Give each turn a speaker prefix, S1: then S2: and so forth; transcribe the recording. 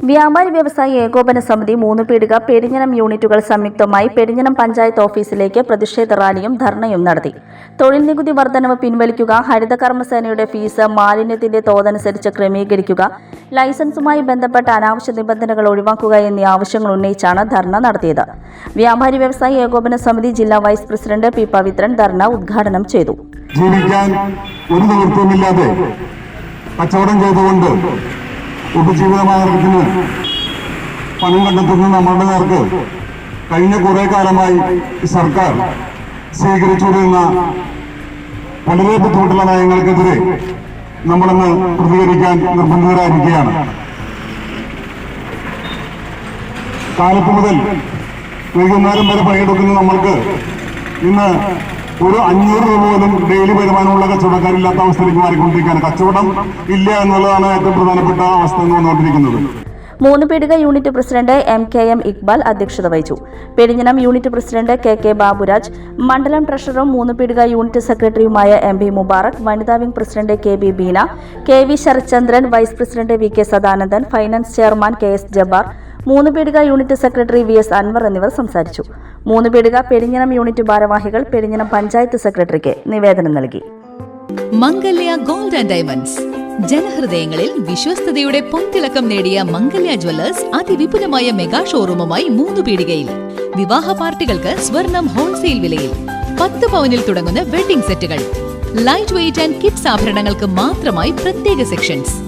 S1: വ്യാപാരി വ്യവസായി ഏകോപന സമിതി മൂന്ന് പീടിക പെരിഞ്ഞനം യൂണിറ്റുകൾ സംയുക്തമായി പെരിഞ്ഞനം പഞ്ചായത്ത് ഓഫീസിലേക്ക് പ്രതിഷേധ റാലിയും ധർണയും നടത്തി. തൊഴിൽ നികുതി വർധനവ് പിൻവലിക്കുക ഹരിത കർമ്മസേനയുടെ ഫീസ് മാലിന്യത്തിന്റെ തോതനുസരിച്ച് ക്രമീകരിക്കുക ലൈസൻസുമായി ബന്ധപ്പെട്ട അനാവശ്യ നിബന്ധനകൾ ഒഴിവാക്കുക എന്നീ ആവശ്യങ്ങൾ ഉന്നയിച്ചാണ് ധർണ നടത്തിയത്. വ്യാപാരി വ്യവസായി ഏകോപന സമിതി ജില്ലാ വൈസ് പ്രസിഡന്റ് പി പവിത്രൻ ധർണ ഉദ്ഘാടനം ചെയ്തു.
S2: ജീവിക്കാൻ ഒരു കച്ചവടം ചെയ്തുകൊണ്ട് ഉപജീവിതമാർഗത്തിന് പണം കണ്ടെത്തുന്ന നമ്മളുടെ നേർക്ക് കഴിഞ്ഞ കുറെ കാലമായി സർക്കാർ സ്വീകരിച്ചുകൊണ്ടിരുന്ന വളരെ ബുദ്ധിമുട്ടുള്ള നയങ്ങൾക്കെതിരെ നമ്മളിന്ന് പ്രതികരിക്കാൻ നിർബന്ധിതരായിരിക്കുകയാണ്. കാലത്ത് മുതൽ വൈകുന്നേരം വരെ പണിയെടുക്കുന്ന നമ്മൾക്ക് ഇന്ന് ഒരു അഞ്ഞൂറ് രൂപ പോലും ഡെയിലി വരുമാനമുള്ള കച്ചവടക്കാരില്ലാത്ത അവസ്ഥയിലേക്ക് മാറിക്കൊണ്ടിരിക്കുകയാണ്. കച്ചവടം ഇല്ല എന്നുള്ളതാണ് ഏറ്റവും പ്രധാനപ്പെട്ട അവസ്ഥ എന്ന് വന്നുകൊണ്ടിരിക്കുന്നത്.
S1: മൂന്ന് പീടിക unit president M K M Iqbal അധ്യക്ഷത വഹിച്ചു. Perinjanam unit president K K Baburaj മണ്ഡലം ട്രഷററും മൂന്ന് പീടിക യൂണിറ്റ് സെക്രട്ടറിയുമായ എം ബി മുബാറക് വനിതാ wing president K B Beena K V Sarathchandran vice president V K Sadanandan finance chairman K S Jabbar മൂന്ന് unit secretary V S Anwar എന്നിവർ സംസാരിച്ചു. മൂന്ന് പീടിക പെരിഞ്ഞനം യൂണിറ്റ് ഭാരവാഹികൾ പെരിഞ്ഞനം പഞ്ചായത്ത് സെക്രട്ടറിക്ക് നിവേദനം നൽകി.
S3: Mangalya gold and diamonds. ജനഹൃദയങ്ങളിൽ വിശ്വസ്തയുടെ പൊൻതിളക്കം നേടിയ മംഗല്യ ജ്വല്ലേഴ്സ് അതിവിപുലമായ മെഗാ ഷോറൂമുമായി മൂന്ന് പീടികയിൽ. വിവാഹ പാർട്ടികൾക്ക് സ്വർണം ഹോൾസെയിൽ വിലയിൽ. പത്ത് പവനിൽ തുടങ്ങുന്ന വെഡിംഗ് സെറ്റുകൾ. ലൈറ്റ് വെയിറ്റ് ആൻഡ് കിഡ്സ് ആഭരണങ്ങൾക്ക് മാത്രമായി പ്രത്യേക സെക്ഷൻസ്.